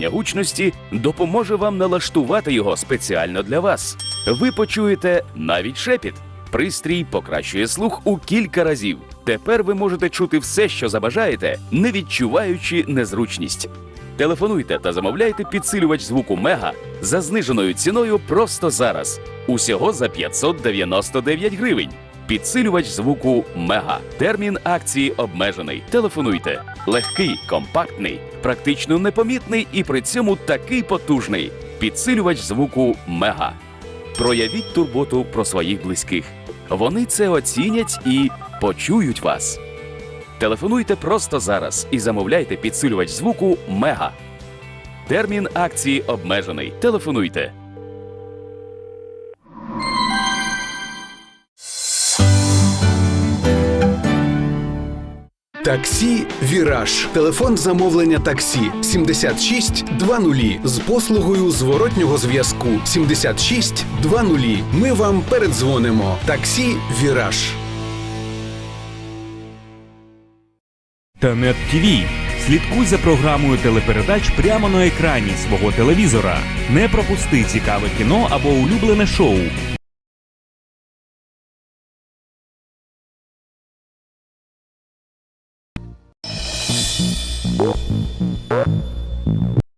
регулювання гучності допоможе вам налаштувати його спеціально для вас. Ви почуєте навіть шепіт. Пристрій покращує слух у кілька разів. Тепер ви можете чути все, що забажаєте, не відчуваючи незручність. Телефонуйте та замовляйте підсилювач звуку Мега за зниженою ціною просто зараз. Усього за 599 гривень. Підсилювач звуку Мега. Термін акції обмежений. Телефонуйте. Легкий, компактний, практично непомітний і при цьому такий потужний. Підсилювач звуку Мега. Проявіть турботу про своїх близьких. Вони це оцінять і почують вас. Телефонуйте просто зараз і замовляйте підсилювач звуку Мега. Термін акції обмежений. Телефонуйте. Таксі Віраж. Телефон замовлення таксі 76 20 з послугою зворотнього зв'язку 76 20. Ми вам передзвонимо. Таксі Віраж. Тенет ТВ. Слідкуй за програмою телепередач прямо на екрані свого телевізора. Не пропусти цікаве кіно або улюблене шоу. Música